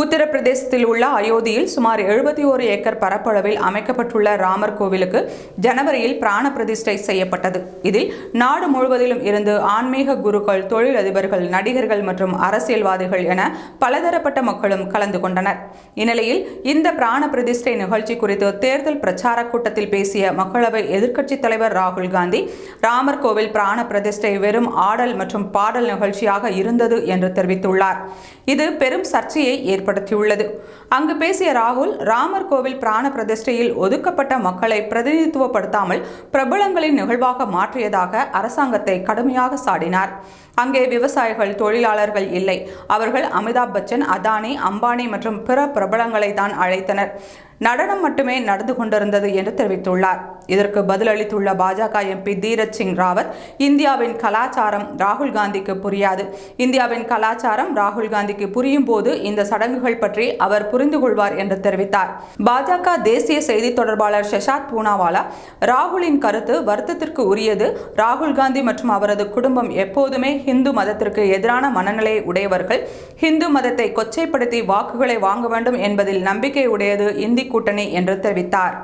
உத்தரப்பிரதேசத்தில் உள்ள அயோத்தியில் சுமார் எழுபத்தி ஓரு ஏக்கர் பரப்பளவில் அமைக்கப்பட்டுள்ள ராமர் கோவிலுக்கு ஜனவரியில் பிராண பிரதிஷ்டை செய்யப்பட்டது. இதில் நாடு முழுவதிலும் இருந்து ஆன்மீக குருக்கள் தொழிலதிபர்கள் நடிகர்கள் மற்றும் அரசியல்வாதிகள் என பலதரப்பட்ட மக்களும் கலந்து கொண்டனர். இந்நிலையில் இந்த பிராண பிரதிஷ்டை நிகழ்ச்சி குறித்து தேர்தல் பிரச்சார கூட்டத்தில் பேசிய மக்களவை எதிர்க்கட்சித் தலைவர் ராகுல் காந்தி ராமர் கோவில் பிராண பிரதிஷ்டை வெறும் ஆடல் மற்றும் பாடல் நிகழ்ச்சியாக இருந்தது என்று தெரிவித்துள்ளார். இது பெரும் சர்ச்சையை ஏற்படுத்தியுள்ளது. அங்கு பேசிய ராகுல் ராமர் கோவில் பிராண பிரதிஷ்டையில் ஒதுக்கப்பட்ட மக்களை பிரதிநிதித்துவப்படுத்தாமல் பிரபலங்களின் நிகழ்வாக மாற்றியதாக அரசாங்கத்தை கடுமையாக சாடினார். அங்கே விவசாயிகள் தொழிலாளர்கள் இல்லை. அவர்கள் அமிதாப் பச்சன் அதானி அம்பானி மற்றும் பிற பிரபலங்களை தான் அழைத்தனர். நடனம் மட்டுமே நடந்து கொண்டிருந்தது என்று தெரிவித்துள்ளார். இதற்கு பதிலளித்துள்ள பாஜக எம்பி தீரஜ் சிங் ராவத் இந்தியாவின் கலாச்சாரம் ராகுல் காந்திக்கு புரியாது. இந்தியாவின் கலாச்சாரம் ராகுல் காந்திக்கு புரியும் போது இந்த சடங்குகள் பற்றி அவர் புரிந்து கொள்வார் என்று தெரிவித்தார். பாஜக தேசிய செய்தி தொடர்பாளர் ஷஷாத் பூனாவாலா ராகுலின் கருத்து வருத்தத்திற்கு உரியது. ராகுல் காந்தி மற்றும் அவரது குடும்பம் எப்போதுமே ஹிந்து மதத்திற்கு எதிரான மனநிலை உடையவர்கள். ஹிந்து மதத்தை கொச்சைப்படுத்தி வாக்குகளை வாங்க வேண்டும் என்பதில் நம்பிக்கை உடையது இந்தி கூட்டணி என்று தெரிவித்தார்.